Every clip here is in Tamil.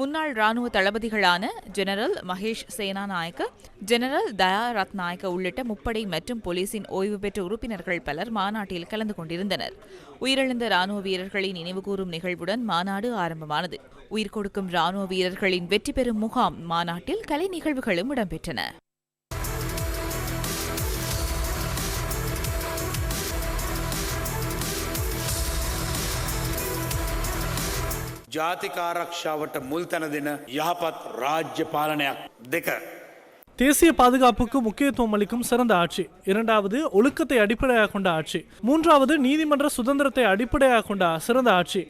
முன்னாள் ராணுவ தளபதிகளான ஜெனரல் மகேஷ் சேனாநாயக்க ஜெனரல் தயா ரத்நாயக்க உள்ளிட்ட முப்படை மற்றும் போலீசின் ஓய்வு பெற்ற உறுப்பினர்கள் பலர் மாநாட்டில் கலந்து கொண்டிருந்தனர். உயிரிழந்த ராணுவ வீரர்களை நினைவுகூரும் நிகழ்வுடன் மாநாடு ஆரம்பமானது. உயிர் கொடுக்கும் ராணுவ வீரர்களின் வெற்றி பெறும் முகாம் மாநாட்டில் கலை நிகழ்வுகளும் இடம்பெற்றன. ජාතික ආරක්ෂාවට මුල් තැන දෙන යහපත් රාජ්‍ය පාලනයක් දෙක. தேசிய பாதுகாப்புக்கு முக்கியத்துவம் அளிக்கும் சிறந்த ஆட்சி இரண்டாவது ஒழுக்கத்தை அடிப்படையாக கொண்ட ஆட்சி மூன்றாவது நீதிமன்ற சுதந்திரத்தை அடிப்படையாக கொண்ட சிறந்த ஆட்சி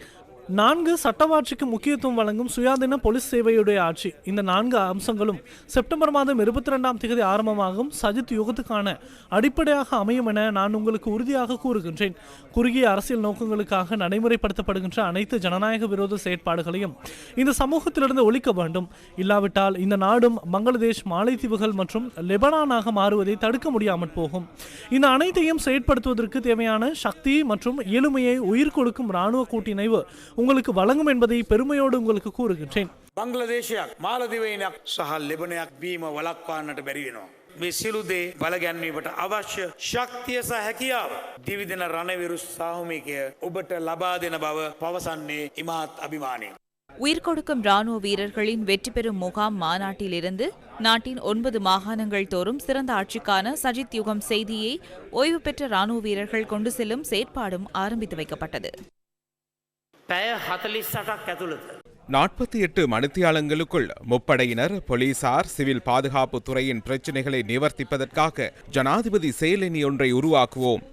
நான்கு சட்டவாட்சிக்கு முக்கியத்துவம் வழங்கும் சுயாதீன போலீஸ் சேவையுடைய ஆட்சி. இந்த நான்கு அம்சங்களும் செப்டம்பர் மாதம் இருபத்தி ரெண்டாம் தேதி ஆரம்பமாகும். சஜித் யுகத்துக்கான அடிப்படையாக அமையும் என நான் உங்களுக்கு உறுதியாக கூறுகின்றேன். குறுகிய அரசியல் நோக்கங்களுக்காக நடைமுறைப்படுத்தப்படுகின்ற அனைத்து ஜனநாயக விரோத செயற்பாடுகளையும் இந்த சமூகத்திலிருந்து ஒழிக்க வேண்டும். இல்லாவிட்டால் இந்த நாடும் பங்களாதேஷ் மாலைத்தீவுகள் மற்றும் லெபனானாக மாறுவதை தடுக்க முடியாமல் போகும். இந்த அனைத்தையும் செயற்படுத்துவதற்கு தேவையான சக்தி மற்றும் எளிமையை உயிர் கொடுக்கும் இராணுவ கூட்டிணைவு உங்களுக்கு வழங்கும் என்பதை பெருமையோடு உங்களுக்கு கூறுகின்றேன் බංගලදේශයක් මාලදිවයිනයක් සහ ලෙබනයක් වීම වලක්වාන්නට බැරිවෙනවා. මේ සිලුදේ බලගැන්වීමට අවශ්‍ය ශක්තිය සහ හැකියාව. දිවිදෙන රණවිරු සාහමිකය ඔබට ලබා දෙන බව පවසන්නේ ඉමහත් අභිමානය. உயிர் கொடுக்கும் ராணுவ வீரர்களின் வெற்றி பெறும் முகாம் மாநாட்டிலிருந்து நாட்டின் ஒன்பது மாகாணங்கள் தோறும் சிறந்த ஆட்சிக்கான சஜித் யுகம் செய்தியை ஓய்வு பெற்ற ராணுவ வீரர்கள் கொண்டு செல்லும் செயற்பாடும் ஆரம்பித்து வைக்கப்பட்டது පැය හතලිස් සටක් ඇතුළත. நாற்பத்தி எட்டு மணித்தியாலங்களுக்குள் முப்படையினர் போலீசார் சிவில் பாதுகாப்பு துறையின் பிரச்சினைகளை நிவர்த்திப்பதற்காக ஜனாதிபதி செயலணி ஒன்றை உருவாக்குவோம்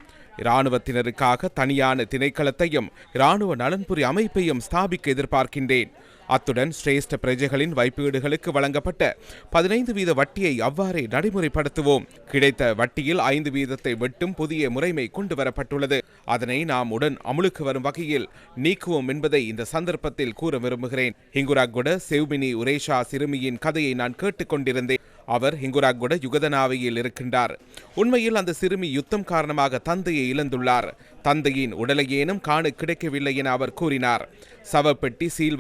இராணுவத்தினருக்காக தனியான திணைக்களத்தையும் இராணுவ நலன்புரி அமைப்பையும் ஸ்தாபிக்க எதிர்பார்க்கின்றேன் அத்துடன் சிரேஷ்ட பிரஜைகளின் வைப்பீடுகளுக்கு வழங்கப்பட்ட பதினைந்து வீத வட்டியை அவ்வாறே நடைமுறைப்படுத்துவோம். கிடைத்த வட்டியில் ஐந்து வீதத்தை வெட்டும் புதிய முறைமை கொண்டு வரப்பட்டுள்ளது அதனை நாம் உடன் அமுலுக்கு வரும் வகையில் நீக்குவோம் என்பதை இந்த சந்தர்ப்பத்தில் கூற விரும்புகிறேன். ஹிங்குராகுட செவ்மினி உரேஷா சிறுமியின் கதையை நான் கேட்டுக்கொண்டிருந்தேன் அவர் ஹிங்குராகுட யுகதனாவையில் இருக்கின்றார். உண்மையில் அந்த சிறுமி யுத்தம் காரணமாக தந்தையை இழந்துள்ளார். தந்தையின் உடலையேனும் காண கிடைக்கவில்லை என அவர் கூறினார். சவப்பெட்டி சீல்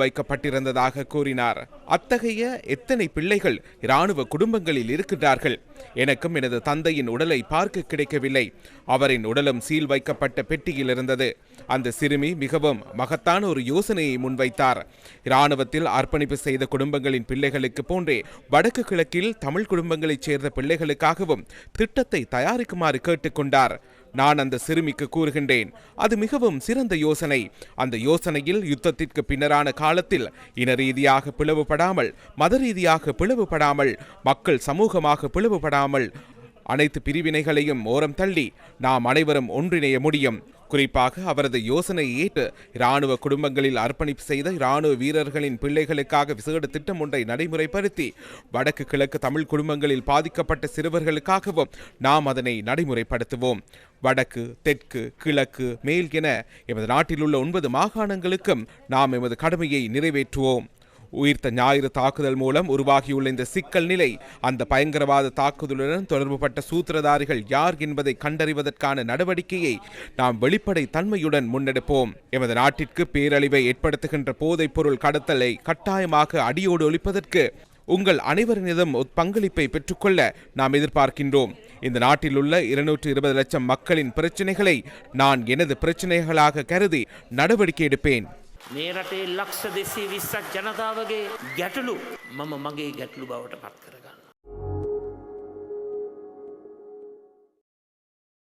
இருந்ததாக கூறினார். அத்தகைய எத்தனை பிள்ளைகள் இராணுவ குடும்பங்களில் இருக்கின்றார்கள்? எனக்கும் எனது தந்தையின் உடலை பார்க்க கிடைக்கவில்லை. அவரின் உடலும் சீல் வைக்கப்பட்ட பெட்டியில் இருந்தது. அந்த சிறுமி மிகவும் மகத்தான ஒரு யோசனையை முன்வைத்தார். இராணுவத்தில் அர்ப்பணிப்பு செய்த குடும்பங்களின் பிள்ளைகளுக்கு போன்றே வடக்கு கிழக்கில் தமிழ் குடும்பங்களைச் சேர்ந்த பிள்ளைகளுக்காகவும் திட்டத்தை தயாரிக்குமாறு கேட்டுக்கொண்டார் நான் அந்த சிறுமிக்கு கூறுகின்றேன். அது மிகவும் சிறந்த யோசனை. அந்த யோசனையில் யுத்தத்திற்கு பின்னரான காலத்தில் இன ரீதியாக பிளவுபடாமல் மத ரீதியாக பிளவுபடாமல் மக்கள் சமூகமாக பிளவுபடாமல் அனைத்து பிரிவினைகளையும் ஓரம் தள்ளி நாம் அனைவரும் ஒன்றிணைய முடியும். குறிப்பாக அவரது யோசனையை ஏற்று இராணுவ குடும்பங்களில் அர்ப்பணிப்பு செய்த இராணுவ வீரர்களின் பிள்ளைகளுக்காக விசேட திட்டம் ஒன்றை நடைமுறைப்படுத்தி வடக்கு கிழக்கு தமிழ் குடும்பங்களில் பாதிக்கப்பட்ட சிறுவர்களுக்காகவும் நாம் அதனை நடைமுறைப்படுத்துவோம். வடக்கு தெற்கு கிழக்கு மேல் என எமது நாட்டில் உள்ள ஒன்பது மாகாணங்களுக்கும் நாம் எமது கடமையை நிறைவேற்றுவோம். உயிர்த்த ஞாயிறு தாக்குதல் மூலம் உருவாகியுள்ள இந்த சிக்கல் நிலை அந்த பயங்கரவாத தாக்குதலுடன் தொடர்புபட்ட சூத்திரதாரிகள் யார் என்பதை கண்டறிவதற்கான நடவடிக்கையை நாம் வெளிப்படை தன்மையுடன் முன்னெடுப்போம். எமது நாட்டிற்கு பேரழிவை ஏற்படுத்துகின்ற போதைப் பொருள் கடத்தலை கட்டாயமாக அடியோடு ஒழிப்பதற்கு உங்கள் அனைவரினதும் பங்களிப்பை பெற்றுக்கொள்ள நாம் எதிர்பார்க்கின்றோம். இந்த நாட்டில் உள்ள இருநூற்று இருபது லட்சம் மக்களின் பிரச்சினைகளை நான் எனது பிரச்சினைகளாக கருதி நடவடிக்கை எடுப்பேன். මේ රටේ ලක්ෂ දෙසේ විස්සක් ජනතාවගේ ගැටලු මම මගේ ගැටලු බවට පත් කරගන්න.